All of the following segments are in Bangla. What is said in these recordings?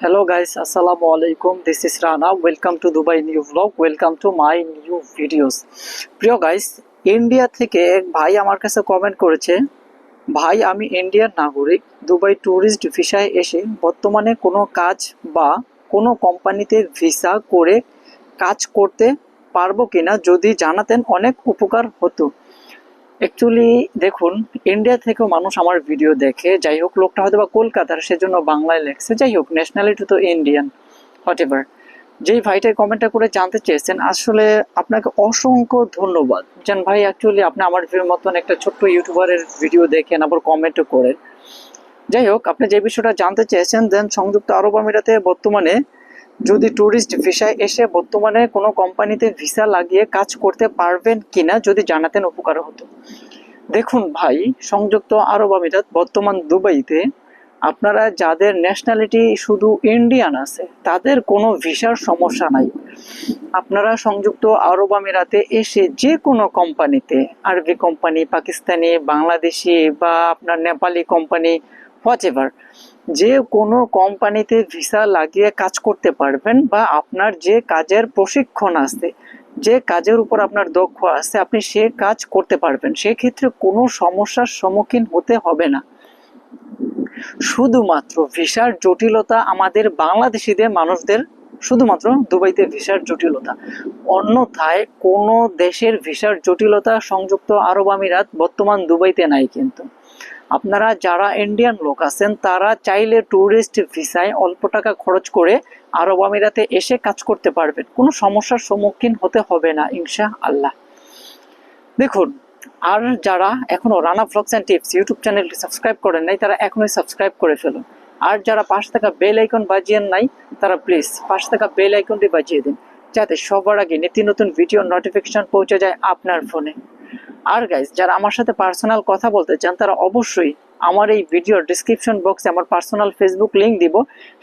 Hello guys, Assalamu alaikum. This is Rana. Welcome to Dubai new vlog. Welcome to my new videos. প্রিয় গাইস ইন্ডিয়া থেকে এক ভাই আমার কাছে কমেন্ট করেছে ভাই আমি ইন্ডিয়ার নাগরিক দুবাই ট্যুরিস্ট ভিসায় এসে বর্তমানে কোনো কাজ বা কোনো কোম্পানিতে ভিসা করে কাজ করতে পারব কিনা যদি জানাতেন অনেক উপকার হতো অ্যাকচুয়ালি দেখুন ইন্ডিয়া থেকেও মানুষ আমার ভিডিও দেখে। যাই হোক, লোকটা হয়তো বা কলকাতার, সেজন্য বাংলায় লেখছে। যাই হোক ন্যাশনালিটি তো ইন্ডিয়ান হোয়াট এভার যেই ভাইটাই কমেন্টটা করে জানতে চেয়েছেন, আসলে আপনাকে অসংখ্য ধন্যবাদ। যেন ভাই অ্যাকচুয়ালি আপনি আমার মতন একটা ছোট্ট ইউটিউবারের ভিডিও দেখেন, আবার কমেন্টও করেন। যাই হোক, আপনি যে বিষয়টা জানতে চেয়েছেন দেন সংযুক্ত আরব আমিরাতে বর্তমানে যদি ট্যুরিস্ট ভিসায় এসে বর্তমানে কোনো কোম্পানিতে ভিসা লাগিয়ে কাজ করতে পারবেন কিনা যদি জানাতেন উপকার হতো। দেখুন ভাই, সংযুক্ত আরব আমিরাত বর্তমান দুবাইতে আপনারা যাদের ন্যাশনালিটি শুধু ইন্ডিয়ান আছে, তাদের কোনো ভিসার সমস্যা নাই। আপনারা সংযুক্ত আরব আমিরাতে এসে যে কোনো কোম্পানিতে আরবি কোম্পানি পাকিস্তানি, বাংলাদেশি বা আপনার নেপালি কোম্পানি হোয়াট এভার যে কোনো কোম্পানিতে ভিসা লাগিয়ে কাজ করতে পারবেন বা আপনার যে কাজের প্রশিক্ষণ আছে, যে কাজের উপর আপনার দক্ষ আছে, আপনি সে কাজ করতে পারবেন। সেক্ষেত্রে কোনো সমস্যার সম্মুখীন হতে হবে না। শুধুমাত্র ভিসার জটিলতা আমাদের বাংলাদেশিদের মানুষদের, শুধুমাত্র দুবাইতে ভিসার জটিলতা। অন্যথায় কোনো দেশের ভিসার জটিলতা সংযুক্ত আরব আমিরাত বর্তমান দুবাইতে নাই কিন্তু। আপনারা যারা ইন্ডিয়ান লোক আছেন, তারা চাইলে ট্যুরিস্ট ভিসায় অল্প টাকা খরচ করে আরব আমিরাতে এসে কাজ করতে পারবেন। কোনো সমস্যার সম্মুখীন হতে হবে না ইনশা আল্লাহ দেখুন, আর যারা এখনও Rana vlogs and tips YouTube চ্যানেলটি সাবস্ক্রাইব করেন নাই, তারা এখনোই সাবস্ক্রাইব করে ফেলুন। আর যারা পাশ থাকা বেল আইকন বাজিয়েন নাই, তারা প্লিজ পাশ থাকা বেল আইকনটি বাজিয়ে দিন, যাতে সবার আগে নিত্য নতুন ভিডিও নোটিফিকেশন পৌঁছে যায় আপনার ফোনে আর গাইজ যারা আমার সাথে পার্সোনাল কথা বলতে চান, তারা অবশ্যই আমার এই ভিডিওর ডিসক্রিপশন বক্সে আমার পার্সোনাল ফেসবুক লিংক দিব।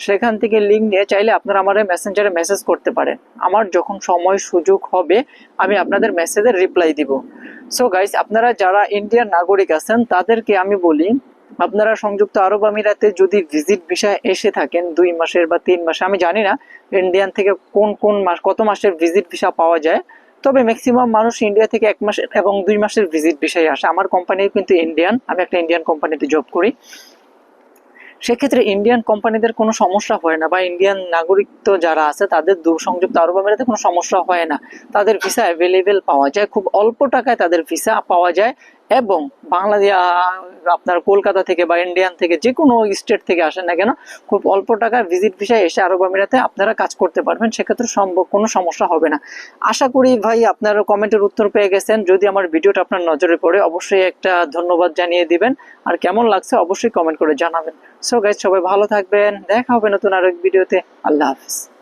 সেখান থেকে লিঙ্ক নিয়ে চাইলে আপনারা আমার মেসেঞ্জারে মেসেজ করতে পারেন। আমার যখন সময় সুযোগ হবে, আমি আপনাদের মেসেজের রিপ্লাই দিব। সো গাইজ আপনারা যারা ইন্ডিয়ান নাগরিক আছেন, তাদেরকে আমি বলি, আপনারা সংযুক্ত আরব আমিরাতে যদি ভিজিট ভিসায় এসে থাকেন, দুই মাসের বা তিন মাসে, আমি জানি না ইন্ডিয়ান থেকে কোন কোন মাস, কত মাসের ভিজিট ভিসা পাওয়া যায়। তবে ম্যাক্সিমাম মানুষ ইন্ডিয়া থেকে এক মাস এবং দুই মাসের ভিজিট বিষয়ে আসে। আমার কোম্পানি কিন্তু ইন্ডিয়ান আমি একটা ইন্ডিয়ান কোম্পানিতে জব করি। সেক্ষেত্রে ইন্ডিয়ান কোম্পানিদের কোনো সমস্যা হয় না বা ইন্ডিয়ান নাগরিক তো যারা আছে, তাদের দূর সংযুক্ত আরব আমিরাতে কোনো সমস্যা হয় না। তাদের ভিসা অ্যাভেলেবেল পাওয়া যায়, খুব অল্প টাকায় তাদের ভিসা পাওয়া যায়। এবং বাংলাদেশ আপনার কলকাতা থেকে বা ইন্ডিয়ান থেকে যে কোনো স্টেট থেকে আসেন না কেন, খুব অল্প টাকায় ভিজিট ভিসায় এসে আরব আমিরাতে আপনারা কাজ করতে পারবেন, সেক্ষেত্রে সম্ভব, কোনো সমস্যা হবে না। আশা করি ভাই আপনারা কমেন্টের উত্তর পেয়ে গেছেন। যদি আমার ভিডিওটা আপনার নজরে পড়ে, অবশ্যই একটা ধন্যবাদ জানিয়ে দিবেন। আর কেমন লাগছে অবশ্যই কমেন্ট করে জানাবেন। সো গাইজ সবাই ভালো থাকবেন। দেখা হবে নতুন আরেক ভিডিওতে আল্লাহ হাফিজ।